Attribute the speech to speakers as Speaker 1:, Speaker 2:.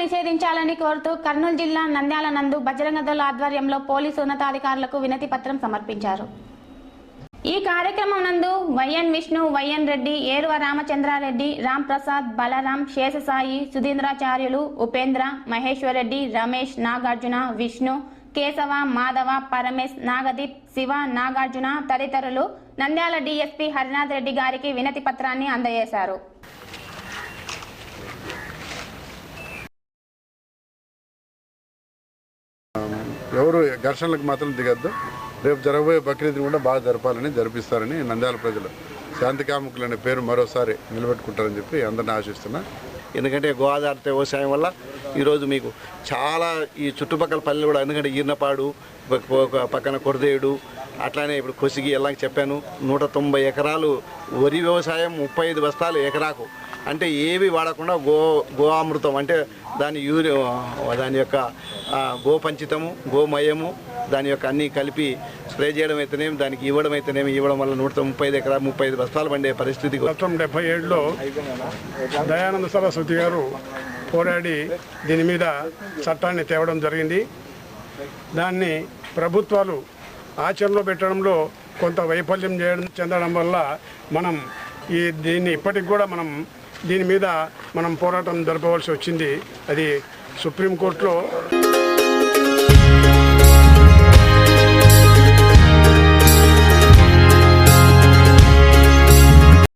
Speaker 1: నిషేధించాలని కోరుతూ కర్నూలు జిల్లా నంద్యాల నందు బజరంగ దళ ఆధ్వర్యంలో పోలీసు ఉన్నతాధికారులకు వినతి పత్రం సమర్పించారు. ఈ కార్యక్రమం నందు వైఎన్ విష్ణు వైఎన్ రెడ్డి ఏరువ రామచంద్రారెడ్డి రామ్ ప్రసాద్ బలరాం శేషసాయి సుధీంద్రాచార్యులు ఉపేంద్ర మహేశ్వరరెడ్డి రమేష్ నాగార్జున విష్ణు కేశవ మాధవ పరమేశ్ నాగదీప్ శివ నాగార్జున తదితరులు నంద్యాల డిఎస్పీ హరినాథ్ రెడ్డి గారికి వినతి పత్రాన్ని అందజేశారు.
Speaker 2: ఎవరు ఘర్షణలకు మాత్రం దిగద్దు. రేపు జరగబోయే బక్రీద్ని కూడా బాగా జరపాలని జరిపిస్తారని నంద్యాల ప్రజలు శాంతి కాముకులనే పేరు మరోసారి నిలబెట్టుకుంటారని చెప్పి అందరిని ఆశిస్తున్నా.
Speaker 3: ఎందుకంటే గోదావరి వ్యవసాయం వల్ల ఈరోజు మీకు చాలా ఈ చుట్టుపక్కల పల్లెలు కూడా ఎందుకంటే ఈర్నపాడు పక్కన కొరదేయుడు అట్లానే ఇప్పుడు కొసిగి ఎలా చెప్పాను నూట తొంభై ఎకరాలు వరి వ్యవసాయం ముప్పై ఐదు బస్తాలు ఎకరాకు. అంటే ఏవి వాడకుండా గో గో అమృతం అంటే దాని యూరి దాని యొక్క గోపంచితము గోమయము దాని యొక్క అన్నీ కలిపి స్ప్రే చేయడం అయితేనేమి దానికి ఇవ్వడం అయితేనేమి ఇవ్వడం వల్ల నూట ముప్పై ఐదు ఎకరా ముప్పై ఐదు బస్తాలు పండే పరిస్థితి
Speaker 4: పంతొమ్మిది డెబ్బై ఏడులో దయానంద సరస్వతి గారు పోరాడి దీని మీద చట్టాన్ని తేవడం జరిగింది. దాన్ని ప్రభుత్వాలు ఆచరణలో పెట్టడంలో కొంత వైఫల్యం చేయడం చెందడం వల్ల మనం ఈ దీన్ని ఇప్పటికి కూడా మనం దీని మీద మనం పోరాటం జరపవలసి వచ్చింది. అది సుప్రీంకోర్టులో